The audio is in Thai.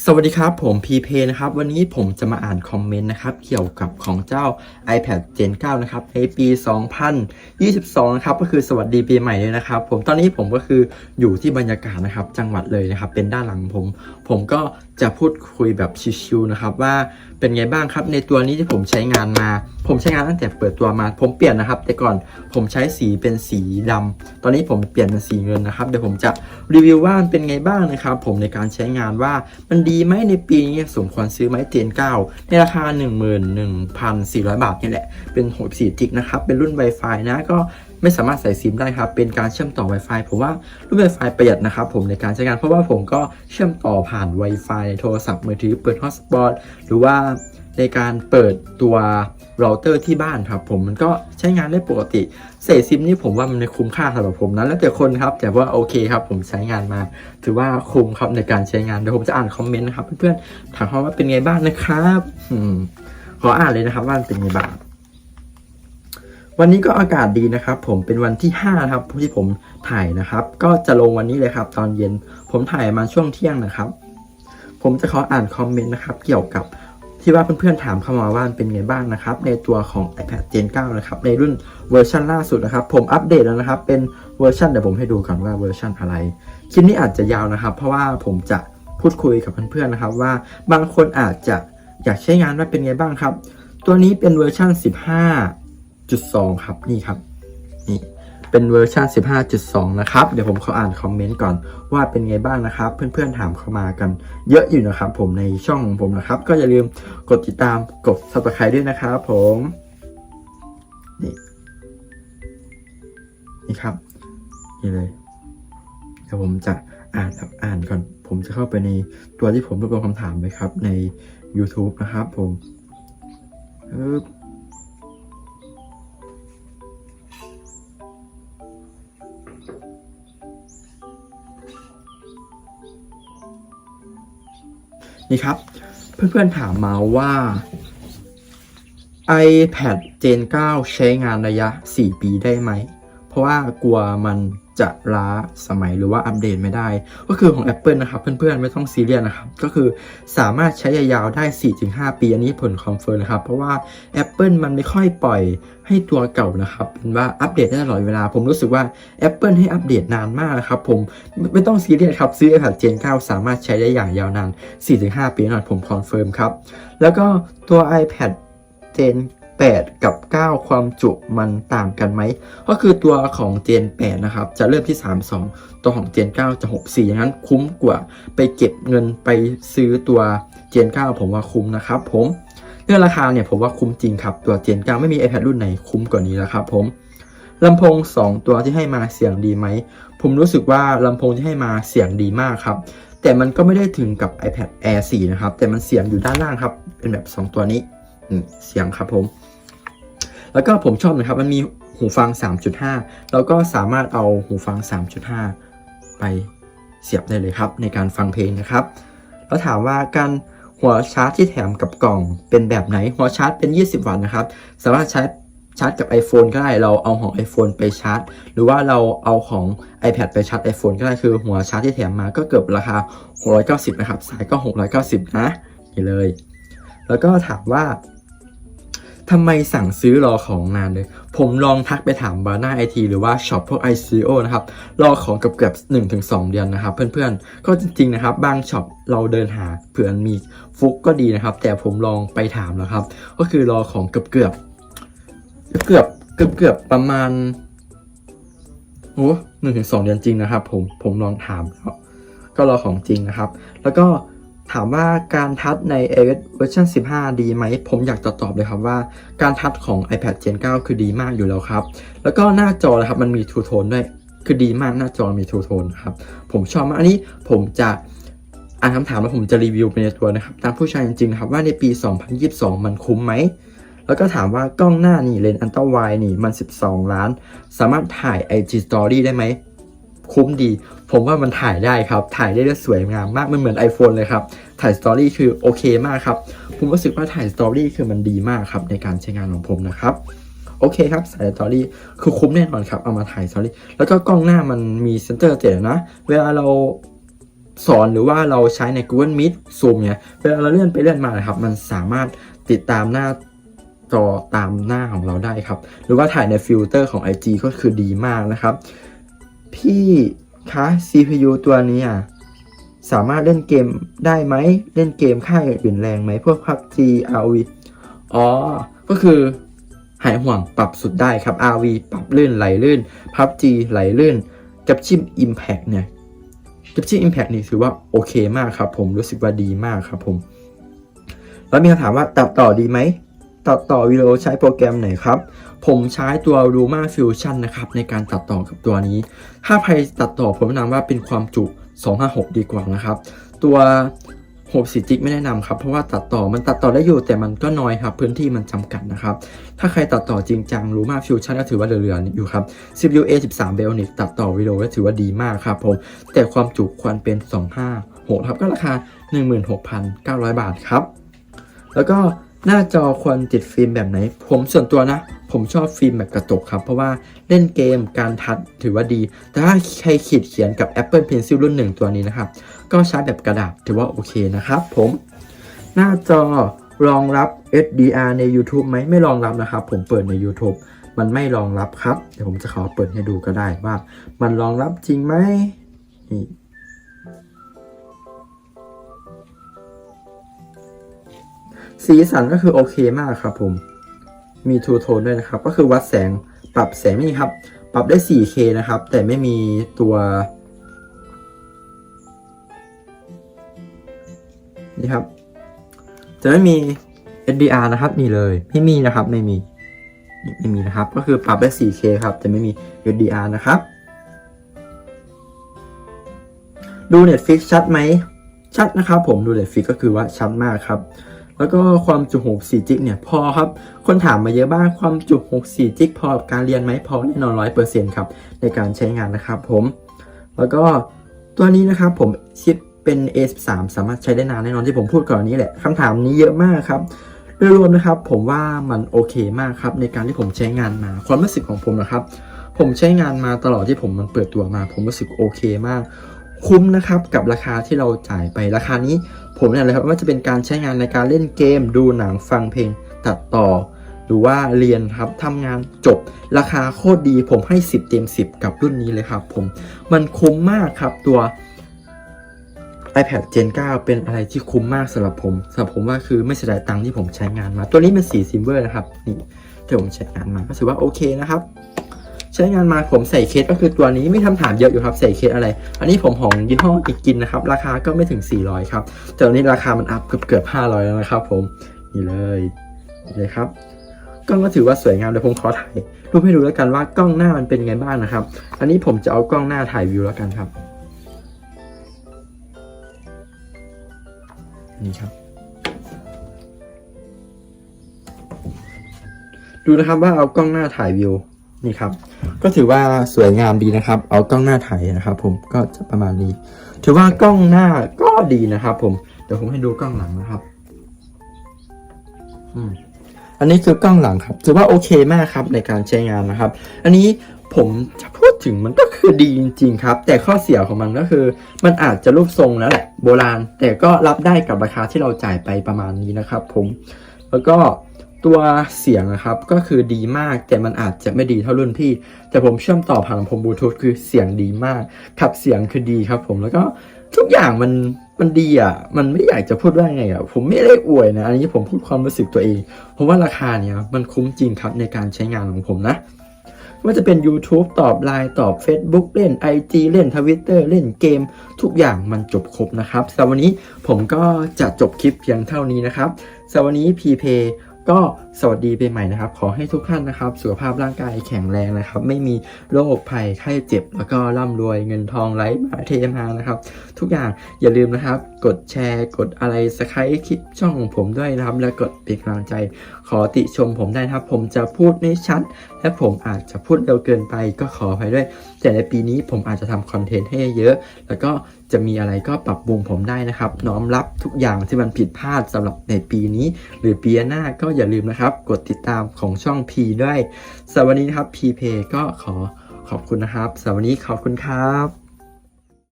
สวัสดีครับผมพีเพนะครับ วันนี้ผมจะมาอ่านคอมเมนต์นะครับเกี่ยวกับของเจ้า iPad Gen 9 นะครับในปี 2022 นะครับก็คือสวัสดีปีใหม่เลยนะครับ ผมตอนนี้ผมก็คืออยู่ที่บรรยากาศนะครับ จังหวัดเลยนะครับ เป็นด้านหลังผม ผมก็จะพูดคุยแบบชิวๆนะครับว่า เป็นไงบ้างครับ ในตัวนี้ที่ผมใช้งานมา ผมใช้งานตั้งแต่เปิดตัวมา ผมเปลี่ยนนะครับ แต่ก่อนผมใช้สีเป็นสีดำตอนนี้ผมเปลี่ยนเป็นสีเงินนะครับเดี๋ยวผมจะรีวิวว่ามันเป็นไงบ้างนะครับ ผมในการใช้งานว่ามันดีไหมในปีนี้สมควรซื้อไหมเจน9ในราคา 11,400 บาทนี่แหละเป็น64จิกนะครับเป็นรุ่น Wi-Fi นะก็ ไม่สามารถใส่ซิมได้ครับ เป็นการเชื่อมต่อ Wi-Fi ผมว่ารุ่น Wi-Fi ประหยัดนะครับผมในการใช้งานเพราะว่าผมก็เชื่อมต่อผ่าน Wi-Fi ในโทรศัพท์มือถือเปิด Hotspot หรือว่าในการเปิดตัวเราเตอร์ที่บ้านครับผมมันก็ใช้งานได้ปกติ เศษซิมนี่ผมว่ามันคุ้มค่าสำหรับผมนะแล้วแต่คนครับ แต่ว่าโอเคครับ ผมใช้งานมา ถือว่าคุ้มครับในการใช้งานเดี๋ยวผมจะอ่านคอมเมนต์นะครับเพื่อนๆถามเขาว่าเป็นไงบ้างนะครับขออ่านเลยนะครับว่าเป็นไงบ้าง วันนี้ก็อากาศดีนะครับ ผมเป็นวันที่5ครับที่ผมถ่ายนะครับ ก็จะลงวันนี้เลยครับ ตอนเย็นผมถ่ายมาช่วงเที่ยงนะครับ ผมจะขออ่านคอมเมนต์นะครับ เกี่ยวกับที่ว่าเพื่อนๆถามเข้ามาว่าเป็นไงบ้างนะครับ ในตัวของ iPad Gen 9 นะครับ ในรุ่นเวอร์ชันล่าสุดนะครับ ผมอัปเดตแล้วนะครับ เป็นเวอร์ชันเดี๋ยวผมให้ดูก่อนว่าเวอร์ชันอะไรคลิปนี้อาจจะยาวนะครับ เพราะว่าผมจะพูดคุยกับเพื่อนๆนะครับ ว่าบางคนอาจจะอยากใช้งานว่าเป็นไงบ้างครับ ตัวนี้เป็นเวอร์ชัน 15.2 ครับนี่ครับนี่เป็นเวอร์ชัน15.2 นะครับ เดี๋ยวผมขออ่านคอมเมนต์ก่อนว่าเป็นไงบ้างนะครับ เพื่อนๆถามเข้ามากันเยอะอยู่นะครับ ผมในช่องของผมนะครับ ก็อย่าลืมกดติดตามกด subscribe ด้วยนะครับผมนี่นี่ครับนี่เลยเดี๋ยวผมจะอ่านอ่านก่อน ผมจะเข้าไปในตัวที่ผมรวบรวมคำถามไว้ครับ ใน YouTube นะครับผมปึ๊บ นี่ครับ เพื่อนๆถามมาว่า iPad Gen 9 ใช้งานระยะ 4 ปีได้ไหม เพราะว่ากลัวมัน จะล้าสมัยหรือว่าอัปเดตไม่ได้ ก็คือของ Apple นะครับ เพื่อนๆ ไม่ต้องซีเรียสนะครับ ก็คือสามารถใช้ยาวๆได้ 4-5 ปี อันนี้ผลคอนเฟิร์มนะครับ เพราะว่า Apple มันไม่ค่อยปล่อยให้ตัวเก่านะครับเป็นว่าอัปเดตได้ตลอดเวลา ผมรู้สึกว่า Apple ให้อัปเดตนานมากนะครับ ผมไม่ไม่ต้องซีเรียสครับ ซื้อ iPad Gen 9 สามารถใช้ได้อย่างยาวนาน 4-5 ปีน่นอนผมคอนเฟิร์มครับแล้วก็ตัว iPad Gen 8 กับ 9 ความจุมันต่างกันไหม ก็คือตัวของ Gen 8นะครับ จะเริ่มที่ 32 ตัวของ Gen 9จะ 64อย่างนั้นคุ้มกว่าไปเก็บเงินไปซื้อตัว Gen 9ผมว่าคุ้มนะครับผมเรื่องราคาเนี่ยผมว่าคุ้มจริงครับ ตัว Gen 9ไม่มี iPad รุ่นไหนคุ้มกว่านี้แล้วครับผมลำโพง 2 ตัวที่ให้มาเสียงดีไหม ผมรู้สึกว่าลำโพงที่ให้มาเสียงดีมากครับ แต่มันก็ไม่ได้ถึงกับ iPad Air 4 นะครับ แต่มันเสียงอยู่ด้านล่างครับ เป็นแบบ 2 ตัวนี้เสียงครับผม แล้วก็ผมชอบนะครับมันมีหูฟัง 3.5 แล้วก็สามารถเอาหูฟัง 3.5 ไปเสียบได้เลยครับ ในการฟังเพลงนะครับ แล้วถามว่าการหัวชาร์จที่แถมกับกล่องเป็นแบบไหน หัวชาร์จเป็น 20 วัตต์นะครับ สามารถใช้ชาร์จกับ iPhone ก็ได้ เราเอาของ iPhone ไปชาร์จ หรือว่าเราเอาของ iPad ไปชาร์จ iPhone ก็ได้ คือหัวชาร์จที่แถมมาก็เกือบราคา 690 นะครับ สายก็ 690 นะนี่เลย แล้วก็ถามว่า ทำไมสั่งซื้อรอของนานเลย ผมลองทักไปถามบาร์ a าไอทีหรือว่าช็อปพวก ICO นะครับ รอของเกือบเกือบหนึ่งถึงสองเดือนนะครับเพื่อนๆ ก็จริงๆนะครับ บางช็อปเราเดินหาเผื่อมีฟุกก็ดีนะครับ แต่ผมลองไปถามแล้วครับ ก็คือรอของเกือบเกือบเกือบเกือบเกือบประมาณโอ้หนึ่งถึงสองเดือนจริงนะครับ ผมผมลองถามแล้วก็รอของจริงนะครับ แล้วก็ ถามว่าการทัชใน iOS เวอร์ชัน15 ดีไหม ผมอยากตอบตอบเลยครับว่าการทัชของ iPad Gen 9 คือดีมากอยู่แล้วครับ แล้วก็หน้าจอนะครับมันมีทูโทนด้วย คือดีมากหน้าจอมีทูโทนครับ ผมชอบมาก อันนี้ผมจะอ่านคำถามแล้วผมจะรีวิวไปในตัวนะครับ ตามผู้ใช้จริงๆครับว่าในปี 2022 มันคุ้มไหม แล้วก็ถามว่ากล้องหน้านี่เลนส์อันตราไวนี่มัน 12 ล้าน สามารถถ่าย IG Story ได้ไหม คุ้มดี ผมว่ามันถ่ายได้ครับ ถ่ายได้ได้สวยงามมากมันเหมือน iPhone เลยครับ ถ่ายสตอรี่คือโอเคมากครับ ผมรู้สึกว่าถ่ายสตอรี่คือมันดีมากครับในการใช้งานของผมนะครับโอเคครับสายสตอรี่คือคุ้มแน่นอนครับ เอามาถ่ายสตอรี่แล้วก็กล้องหน้ามันมีเซนเตอร์เตะนะ เวลาเราสอนหรือว่าเราใช้ใน Google Meet Zoom เนี่ยเวลาเราเลื่อนไปเลื่อนมานะครับ มันสามารถติดตามหน้าจอตามหน้าของเราได้ครับ หรือว่าถ่ายในฟิลเตอร์ของ IG ก็คือดีมากนะครับ พี่ คะ CPU ตัวนี้อะ สามารถเล่นเกมได้ไหม เล่นเกมค่ายอื่นแรงไหม พวก PUBG RV อ๋อ ก็คือ หายห่วงปรับสุดได้ครับ RV ปรับลื่นไหลลื่น PUBG ไหลลื่น กับชิม Impact เนี่ยกับชิม Impact นี่ถือว่าโอเคมากครับผม รู้สึกว่าดีมากครับผม แล้วมีคำถามว่าตัดต่อดีไหม ตัดต่อวิดีโอใช้โปรแกรมไหนครับ ผมใช้ตัว Luma Fusion นะครับในการตัดต่อกับตัวนี้ ถ้าใครตัดต่อผมแนะนำว่าเป็นความจุ 256 ดีกว่านะครับ ตัว64จิกไม่แนะนำครับ เพราะว่าตัดต่อมันตัดต่อได้อยู่แต่มันก็น้อยครับ พื้นที่มันจำกัดนะครับ ถ้าใครตัดต่อจริงจัง Luma Fusion ก็ถือว่าเหลือๆอยู่ครับ CPU A13 Bionic ตัดต่อวิดีโอก็ถือว่าดีมากครับผมแต่ความจุควรเป็น 256ครับก็ราคา 16,900 บาทครับ แล้วก็ หน้าจอควรติดฟิล์มแบบไหน ผมส่วนตัวนะ ผมชอบฟิล์มแบบกระจกครับ เพราะว่าเล่นเกมการทัดถือว่าดี แต่ถ้าใครขีดเขียนกับ Apple Pencil รุ่นหนึ่งตัวนี้นะครับ ก็ใช้แบบกระดาษถือว่าโอเคนะครับ ผม หน้าจอรองรับ HDR ใน YouTube ไหมไม่รองรับนะครับ ผมเปิดใน YouTube มันไม่รองรับครับ เดี๋ยวผมจะขอเปิดให้ดูก็ได้ว่า มันรองรับจริงไหมนี่ สีสันก็คือโอเคมากครับผม มีทูโทนด้วยนะครับ ก็คือวัดแสงปรับแสงนี่ครับ ปรับได้ 4K นะครับ แต่ไม่มีตัวนี่ครับ จะไม่มี HDR นะครับนี่เลยไม่มีนะครับไม่มีไม่มีนะครับ ก็คือปรับได้ 4K ครับแต่ไม่มี HDR นะครับ ดู Netflix ชัดไหมชัดนะครับ ผมดู Netflix ก็คือว่าชัดมากครับ แล้วก็ความจุ64จิกเนี่ยพอครับ คนถามมาเยอะบ้างความจุ64จิกพอกับการเรียนไหมพอแน่นอน100%ครับในการใช้งานนะครับผม แล้วก็ตัวนี้นะครับผมชิปเป็น A13 สามารถใช้ได้นานแน่นอนที่ผมพูดก่อนนี้แหละคำถามนี้เยอะมากครับโดยรวมนะครับผมว่ามันโอเคมากครับในการที่ผมใช้งานมา ความรู้สึกของผมนะครับ ผมใช้งานมาตลอดที่ผมมันเปิดตัวมา ผมรู้สึกโอเคมาก คุ้มนะครับกับราคาที่เราจ่ายไปราคานี้ ผมเนี่ยเลยครับว่าจะเป็นการใช้งานในการเล่นเกม ดูหนังฟังเพลงตัดต่อ หรือว่าเรียนครับทำงานจบ ราคาโคตรดีผมให้ 10 เต็ม 10 กับรุ่นนี้เลยครับผมมันคุ้มมากครับตัว iPad Gen 9 เป็นอะไรที่คุ้มมากสำหรับผมสำหรับผมว่าคือไม่เสียดายตังค์ที่ผมใช้งานมา ตัวนี้เป็นสีซิลเวอร์นะครับนี่ที่ผมใช้งานมาก็ถือว่าโอเคนะครับ ใช้งานมาผมใส่เคสก็คือตัวนี้ไม่ทำถามเยอะอยู่ครับใส่เคสอะไร อันนี้ผมของยี่ห้ออีกกินนะครับ ราคาก็ไม่ถึง 400 ครับแต่วันนี้ราคามันอัพเกือบเกือบ500 แล้วนะครับ ผมนี่เลยนี่เลยครับกล้องก็ถือว่าสวยงามเดี๋ยวผมขอถ่ายรูปให้ดูแล้วกันว่ากล้องหน้ามันเป็นไงบ้างนะครับ อันนี้ผมจะเอากล้องหน้าถ่ายวิวแล้วกันครับนี่ครับ ดูนะครับว่าเอากล้องหน้าถ่ายวิว นี่ครับ ก็ถือว่าสวยงามดีนะครับ เอากล้องหน้าถ่ายนะครับ ผมก็จะประมาณนี้ ถือว่ากล้องหน้าก็ดีนะครับ ผมเดี๋ยวผมให้ดูกล้องหลังนะครับ อืมอันนี้คือกล้องหลังครับ ถือว่าโอเคมากครับในการใช้งานนะครับ อันนี้ผมจะพูดถึงมันก็คือดีจริงๆครับ แต่ข้อเสียของมันก็คือ มันอาจจะรูปทรงแล้วแหละโบราณ แต่ก็รับได้กับราคาที่เราจ่ายไปประมาณนี้นะครับ ผม แล้วก็ ตัวเสียงนะครับก็คือดีมากแต่มันอาจจะไม่ดีเท่ารุ่นพี่ แต่ผมเชื่อมต่อผ่านลำโพงบลูทูธคือเสียงดีมากขับเสียงคือดีครับผมแล้วก็ทุกอย่างมันมันดีอะ มันไม่อยากจะพูดว่าไงอะ ผมไม่ได้อวยนะ อันนี้ผมพูดความรู้สึกตัวเอง เพราะว่าราคาเนี้ยมันคุ้มจริงครับในการใช้งานของผมนะ ว่าจะเป็น YouTube ตอบไลน์ตอบ Facebook เล่น IG เล่น Twitter เล่นเกม ทุกอย่างมันจบครบนะครับสำหรับวันนี้ผมก็จะจบคลิปเพียงเท่านี้นะครับสำหรับวันนี้ PP ก็สวัสดีปีใหม่นะครับ ขอให้ทุกท่านนะครับ สุขภาพร่างกายแข็งแรงนะครับ ไม่มีโรคภัยไข้เจ็บ แล้วก็ร่ำรวยเงินทองไหลมาเทมานะครับ ทุกอย่างอย่าลืมนะครับ กดแชร์ กดอะไรสไครต์คลิปช่องของผมด้วยนะครับ และกดเป็นกำลังใจ ขอติชมผมได้นะครับ ผมจะพูดไม่ชัด และผมอาจจะพูดเร็วเกินไปก็ขออภัยด้วย แต่ในปีนี้ผมอาจจะทำคอนเทนต์ให้เยอะ แล้วก็ จะมีอะไรก็ปรับปรุงผมได้นะครับ น้อมรับทุกอย่างที่มันผิดพลาดสำหรับในปีนี้ หรือปีหน้าก็อย่าลืมนะครับ กดติดตามของช่อง P ด้วยสำหรับวันนี้นะครับ P Pay ก็ขอขอบคุณนะครับสำหรับวันนี้ขอบคุณครับ